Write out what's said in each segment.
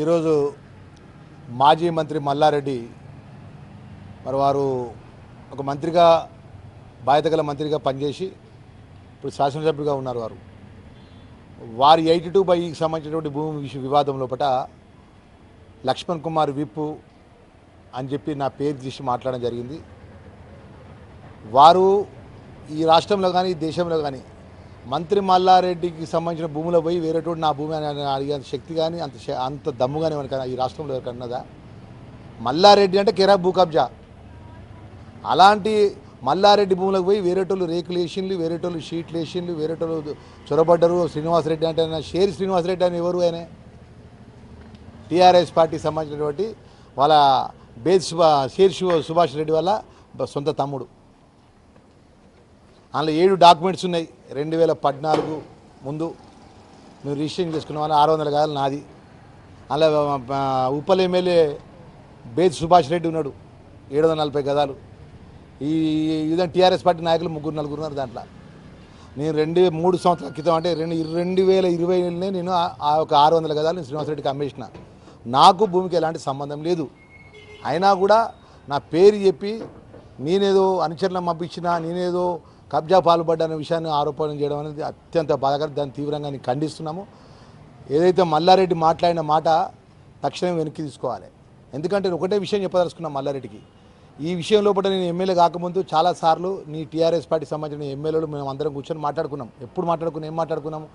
ఈరోజు మాజీ మంత్రి మల్లారెడ్డి మరి వారు ఒక మంత్రిగా బాధ్యత గల మంత్రిగా పనిచేసి ఇప్పుడు శాసనసభ్యుడిగా ఉన్నారు వారు. వారి ఎయిటీ టూ బైకి సంబంధించినటువంటి భూమి విషయ వివాదం లోపల లక్ష్మణ్ కుమార్ విప్పు అని చెప్పి నా పేరు తీసి మాట్లాడడం జరిగింది. వారు ఈ రాష్ట్రంలో కానీ దేశంలో కానీ మంత్రి మల్లారెడ్డికి సంబంధించిన భూములు పోయి వేరేటోడు నా భూమి అని అడిగే శక్తి కానీ అంత అంత దమ్ము కానీ ఎవరికైనా ఈ రాష్ట్రంలో ఎవరికన్నదా మల్లారెడ్డి అంటే కెరా భూ కబ్జా. అలాంటి మల్లారెడ్డి భూములకు పోయి వేరేటోళ్ళు రేకులు వేసిండ్లు వేరేటోళ్ళు షీట్లు వేసిండ్లు వేరేటోళ్ళు చొరబడ్డరు శ్రీనివాసరెడ్డి అంటే ఆయన షేరి శ్రీనివాసరెడ్డి అని ఎవరు ఆయన? టీఆర్ఎస్ పార్టీకి సంబంధించినటువంటి వాళ్ళ బేద్ సుభా షేర్ సుభాష్ రెడ్డి వాళ్ళ సొంత తమ్ముడు. అందులో ఏడు డాక్యుమెంట్స్ ఉన్నాయి. రెండు వేల పద్నాలుగు ముందు మేము రిజిస్ట్రేషన్ చేసుకున్నామని ఆరు వందల గదాలు నాది. అలా ఉప్పల్ ఎమ్మెల్యే బేద్ సుభాష్ రెడ్డి ఉన్నాడు. ఏడు వందల నలభై గదాలు. ఈ విధంగా టీఆర్ఎస్ పార్టీ నాయకులు ముగ్గురు నలుగురు ఉన్నారు దాంట్లో. నేను రెండు మూడు సంవత్సరాల క్రితం అంటే రెండు రెండు వేల ఇరవైలోనే నేను ఆ- ఆ ఒక ఆరు వందల గదాలు నేను శ్రీనివాసరెడ్డికి అమ్మేసిన. నాకు భూమికి ఎలాంటి సంబంధం లేదు. అయినా కూడా నా పేరు చెప్పి నేనేదో అనుచరణ పంపించిన నేనేదో కబ్జా పాల్పడ్డాన విషయాన్ని ఆరోపణ చేయడం అనేది అత్యంత బాధాకరం. దాన్ని తీవ్రంగా నేను ఖండిస్తున్నాము. ఏదైతే మల్లారెడ్డి మాట్లాడిన మాట తక్షణం వెనక్కి తీసుకోవాలి. ఎందుకంటే నేను ఒకటే విషయం చెప్పదలుచుకున్నాం మల్లారెడ్డికి. ఈ విషయం లోపల నేను ఎమ్మెల్యే కాకముందు చాలాసార్లు నీ టీఆర్ఎస్ పార్టీ సంబంధించిన ఎమ్మెల్యేలు మేము అందరం కూర్చొని మాట్లాడుకున్నాం. ఎప్పుడు మాట్లాడుకున్నాం ఏం మాట్లాడుకున్నాము?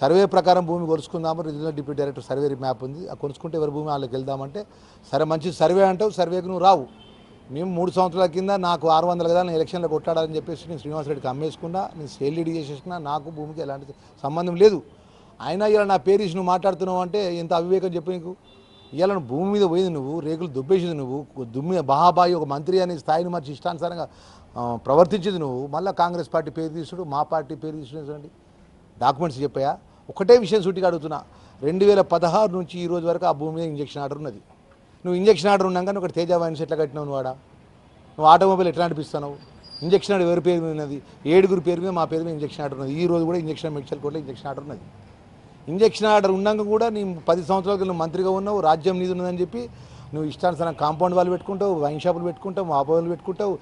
సర్వే ప్రకారం భూమి కొనుక్కుందాము regional deputy director survey map ఉంది. ఆ కొనుక్కుంటే ఎవరి భూమి వాళ్ళకి వెళ్దామంటే సరే మంచి సర్వే అంటావు సర్వేకు నువ్వు రావు. మేము మూడు సంవత్సరాల కింద నాకు ఆరు వందల కదా నేను ఎలక్షన్లో కొట్టాడని చెప్పేసి నేను శ్రీనివాసరెడ్డికి అమ్మేసుకున్నా నేను సేల్ డీడీ చేసేసుకున్నా నాకు భూమికి ఎలాంటి సంబంధం లేదు. అయినా ఇలా నా పేరు ఇచ్చి నువ్వు మాట్లాడుతున్నావు అంటే ఎంత అవివేకం చెప్పు నీకు? ఇలా భూమి మీద పోయింది నువ్వు రేకులు దుబ్బేసింది నువ్వు దుమ్మి బాహాబాయి ఒక మంత్రి అనే స్థాయిని మార్చి ఇష్టానుసారంగా ప్రవర్తించింది నువ్వు. మళ్ళీ కాంగ్రెస్ పార్టీ పేరు తీసుడు మా పార్టీ పేరు తీసుకునేసండి డాక్యుమెంట్స్ చెప్పాయా? ఒకటే విషయం సూటిగా అడుగుతున్నా. రెండు వేల పదహారు నుంచి ఈ రోజు వరకు ఆ భూమి మీద ఇంజక్షన్ ఆర్డర్ ఉన్నది. నువ్వు ఇంజక్షన్ ఆర్డర్ ఉన్నాక నువ్వు ఒకటి తేజ వైన్స్ ఎట్లా కట్టినావు నువ్వు ఆడ. నువ్వు ఆటోమొబైల్ ఎట్లా నడిపిస్తున్నావు ఇంజక్షన్ ఆర్డర్ ఎవరి పేరు మీద ఉన్నది? ఏడుగురు పేరు మీద మా పేరు మీద ఇంజక్షన్ ఆర్డర్ ఉన్నది. ఈ రోజు కూడా ఇంజక్షన్ మెడికల్ కోర్టులో ఇంజక్షన్ ఆర్డర్ ఉన్నది. ఇంజక్షన్ ఆర్డర్ ఉన్నాక కూడా నీ పది సంవత్సరాల నువ్వు మంత్రిగా ఉన్నావు రాజ్యం నీది ఉన్నదని చెప్పి నువ్వు ఇష్టానుసారం కాంపౌండ్ వాళ్ళు పెట్టుకుంటావు వైన్ షాపులు పెట్టుకుంటావు మాపోలు పెట్టుకుంటావు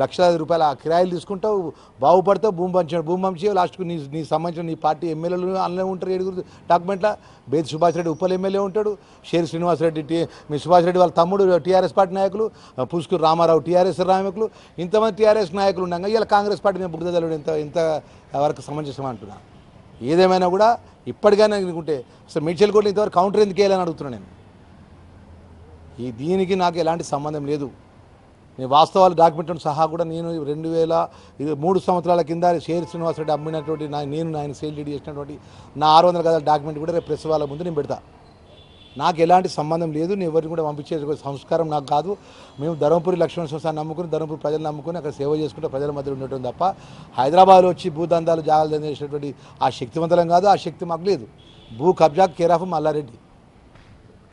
లక్షలాది రూపాయల కిరాయిలు తీసుకుంటావు బాగుపడతావు భూమి పంచావు భూమి పంచి లాస్ట్కు నీ నీ సంబంధించిన నీ పార్టీ ఎమ్మెల్యేలు అందులో ఉంటారు ఏడుగురు డాక్యుమెంట్ల. బేది సుభాష్ రెడ్డి ఉప్పల్ ఎమ్మెల్యే ఉంటాడు షేరి శ్రీనివాసరెడ్డి మీ సుభాష్ రెడ్డి వాళ్ళ తమ్ముడు టీఆర్ఎస్ పార్టీ నాయకులు పుష్కూరు రామారావు టీఆర్ఎస్ నాయకులు ఇంతమంది టీఆర్ఎస్ నాయకులు ఉండగా ఇలా కాంగ్రెస్ పార్టీ మీద బుద్ధదలుడు ఎంత ఎంత వరకు సమంజసం ఏదేమైనా కూడా ఇప్పటికైనా అనుకుంటే అసలు మిడ్చల్ కోట్లు ఇంతవరకు కౌంటర్ ఎందుకు వేయాలని అడుగుతున్నాను నేను. ఈ దీనికి నాకు ఎలాంటి సంబంధం లేదు. నేను వాస్తవాలు డాక్యుమెంట్లను సహా కూడా నేను రెండు వేల ఇది మూడు సంవత్సరాల కింద షేర్ శ్రీనివాసరెడ్డి అమ్మినటువంటి నా నేను ఆయన సేల్ డీడీ చేసినటువంటి నా ఆరు వందల గదాల డాక్యుమెంట్ కూడా రేపు ప్రెస్ వాళ్ళ ముందు నేను పెడతా. నాకు ఎలాంటి సంబంధం లేదు. నేను ఎవరిని కూడా పంపించే సంస్కారం నాకు కాదు. మేము ధర్మపురి లక్ష్మణ సంస్థాన్ని నమ్ముకుని ధర్మపురి ప్రజలు నమ్ముకుని అక్కడ సేవ చేసుకుంటే ప్రజల మధ్య ఉండటం తప్ప హైదరాబాద్లో వచ్చి భూదందాలు జాగ్రత్త చేసినటువంటి ఆ శక్తివంతలం కాదు. ఆ శక్తి మాకు లేదు. భూ కబ్జా కేరాఫ్ మల్లారెడ్డి.